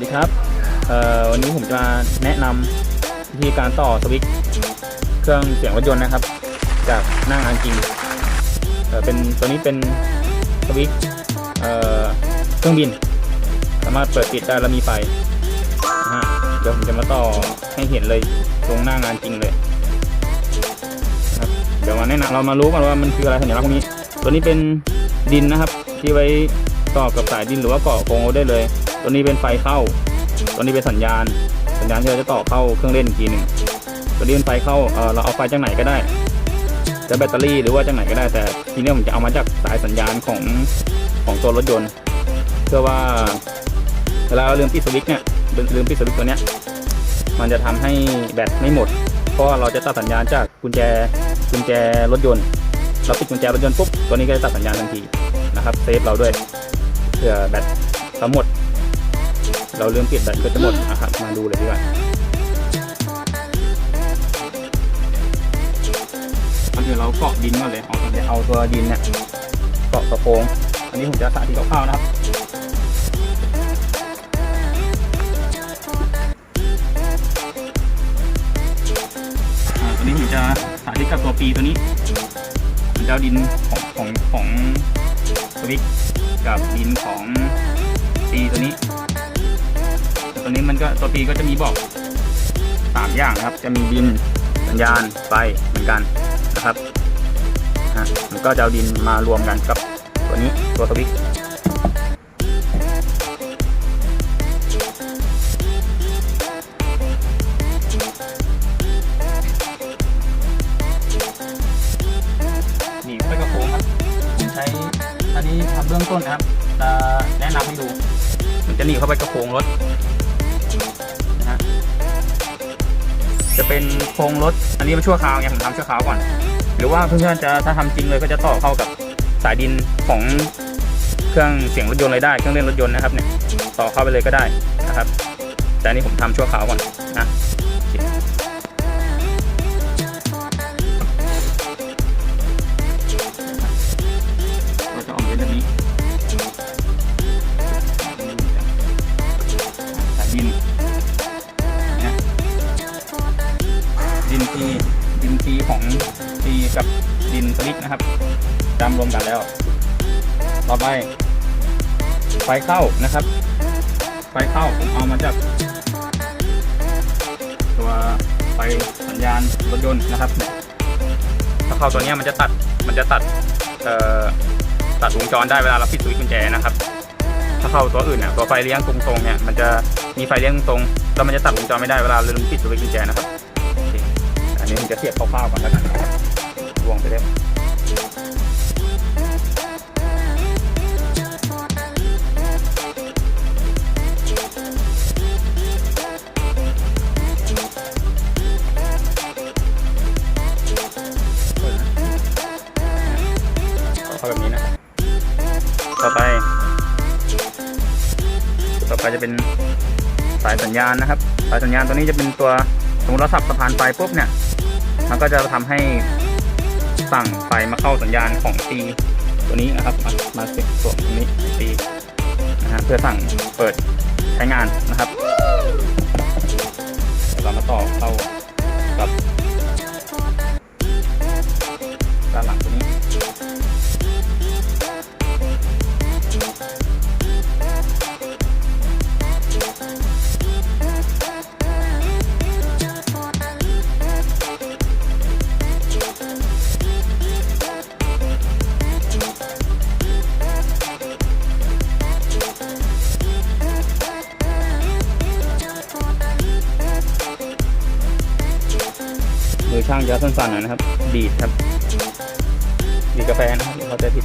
วัสดีครับวันนี้ผมจะมาแนะนำวิธีการต่อสวิตช์เครื่องเสียงรถยนต์นะครับ จากหน้างานจริงเเป็นตัวนี้เป็นสวิตช์เครื่องบิน สามารถเปิดปิดได้แล้วมีไฟนะเดี๋ยวผมจะมาต่อให้เห็นเลยตรงหน้างานจริงเลยเดี๋ยวมาแนะนำเรามารู้กันว่ามันคืออะไรสัญลักษณ์พวกนี้ ตัวนี้เป็นดินนะครับ ที่ไว้ต่อกับสายดินหรือว่าเกาะโครงได้เลย ตัวนี้เป็นไฟเข้า ตัวนี้เป็นสัญญาณ สัญญาณที่เราจะต่อเข้าเครื่องเล่นอีกทีหนึ่งตัวนี้เป็นไฟเข้าเเราเอาไฟจากไหนก็ได้จะแบตเตอรี่หรือว่าจากไหนก็ได้แต่ทีนี้ผมจะเอามาจากสายสัญญาณของของตัวรถยนต์ เพื่อว่าเวลาเราลืมปิดสวิตช์เนี่ยลืมปิดสวิตช์ตัวเนี้ยมันจะทำให้แบตไม่หมด เพราะเราจะตัดสัญญาณจากกุญแจกุญแจรถยนต์เราปิดกุญแจรถยนต์ปุ๊บตัวนี้ก็จะตัดสัญญาณทันทีนะครับเซฟเราด้วยเผื่อแบตเราหมด เราลืมปิดแบตก็จะหมดนะครับ มาดูเลยดีกว่าอันนี้เราเกาะดินก่อนเลยเอาตัวเอาตัวดินเนี่ยเกาะกระโปรงอันนี้ผมจะสาธิตคร่าวๆนะครับอ่าตัวนี้ผมจะสาธิตกับตัวปีตัวนี้ผมจะเอาดินของของของสวิกกับดินของปีตัวนี้แตัวนี้มันก็ตัวปีก็จะมีบอกสามอย่างนะครับ จะมีดินสัญญาณไฟเหมือนกันนะครับอะมันก็จะเอาดินมารวมกันกับตัวนี้ตัวสวิกหนีบไปกระโปรงครับใช้อันนี้ทำเบื้องต้นนะครับจะแนะนำให้ดู มันจะหนีเข้าไปกระโปรงรถ จะเป็นโครงรถ อันนี้มันชั่วคราวไงผมทำชั่วคราวก่อน หรือว่าเพื่อนๆจะถ้าทำจริงเลยก็จะต่อเข้ากับสายดินของเครื่องเสียงรถยนต์เลยได้ เครื่องเล่นรถยนต์นะครับเนี่ยต่อเข้าไปเลยก็ได้นะครับ แต่อันนี้ผมทำชั่วคราวก่อน ดินทีดินทีของทีกับดินสลิกนะครับจำรวมกันแล้ว ต่อไป ไฟเข้านะครับ ไฟเข้าผมเอามาจาก ตัวไฟสัญญาณรถยนต์นะครับถ้าเข้าตัวนี้มันจะตัดมันจะตัดตัดวงจรได้เวลาเราปิดสวิตช์กุญแจนะครับ ถ้าเข้าตัวอื่นเนี่ยตัวไฟเลี้ยงตรงๆเนี่ยมันจะมีไฟเลี้ยงตรงแล้วมันจะตัดวงจรไม่ได้เวลาเราลืมปิดสวิตช์กุญแจนะครับ นี้ผมจะเสียบคร่าวๆก่อนแล้วกันวงไปเลยเข้าแบบนี้นะครับต่อไป ต่อไปจะเป็นสายสัญญาณนะครับ สายสัญญาณตัวนี้จะเป็นตัวสมมติเราสับสะพานไฟปุ๊บเนี่ย มันก็จะทำให้สั่งไฟมาเข้าสัญญาณของตีตัวนี้นะครับ มามาติดตัวตรงนี้ตีนะฮะเพื่อสั่งเปิดใช้งานนะครับเดี๋ยวเรามาต่อเข้าางจะสั้นๆหน่อยนะครับ ดีดครับดีกาแฟนะครับเขาจะผิด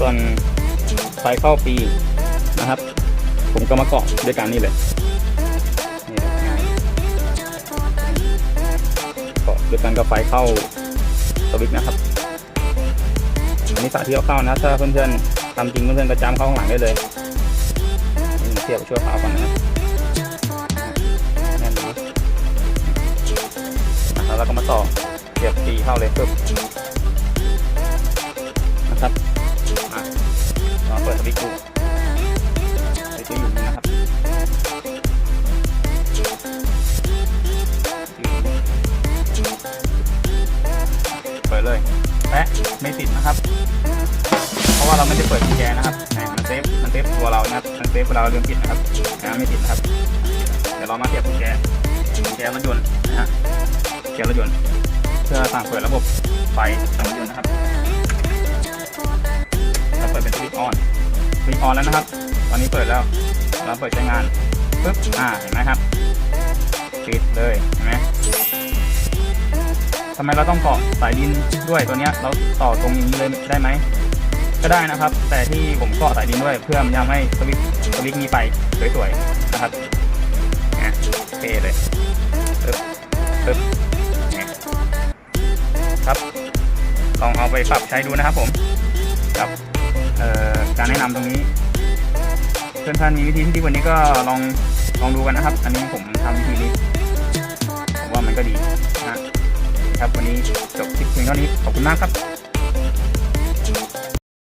ส่วนไฟเข้าปีนะครับ ผมก็มาเกาะด้วยการนี่เลยนี่เลยเกาะด้วยกันกับไฟเข้าสวิตนะครับอันนี้สาธิตคร่าๆนะถ้าเพื่อนๆ ทำจริงเพื่อนๆก็จำเข้าข้างหลังได้เลยนี่เทียบชั่วคราวก่อนนะครับแน่นนะแล้วก็มาต่อเสียบตีเข้าเลยปึ๊บ เปิดกุญแจนะครับมันเซฟมันเซฟตัวเรานะครับมันเซฟเวลาเราลืมปิดนะครับนะไม่ติดนะครับเดี๋ยวเรามาเสียบกุญแจกุญแจรถยนต์นะฮะกุญแจรถยนต์เพื่อสั่งเปิดระบบไฟของรถยนต์นะครับเราเปิดเป็นสวิตช์ออนสวิตช์ออนแล้วนะครับ ตอนนี้เปิดแล้วเราเปิดใช้งานปึ๊บอ่าเห็นไหมครับปิดเลยเห็นไหมทำไมเราต้องต่อสายดินด้วยตัวเนี้ยเราต่อตรงอย่างนี้เลยได้ไหม ก็ได้นะครับ แต่ที่ผมกาะสายดินด้วยเพื่อมันทำให้สวิตช์สวิตช์มีไฟสวยๆนะครับนะเทเลยปึ๊บปึ๊บเนี่ยครับลองเอาไปปรับใช้ดูนะครับผมกับเอ่อการแนะนำตรงนี้เพื่อนๆมีวิธีที่ดีกว่านี้ก็ลองลองดูกันนะครับ อันนี้ผมทำวิธีนี้ผมว่ามันก็ดีนะครับวันนี้จบคลิปเพียงเท่านี้ขอบคุณมากครับ